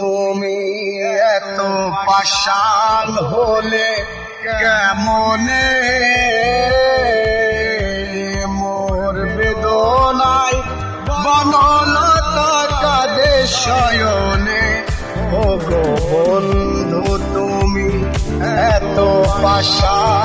তুমি এত পাশাল হলে কেমন? মোর বেদনায় বনলতা কাদে শয়নে। বন্ধু তুমি এত পাশাল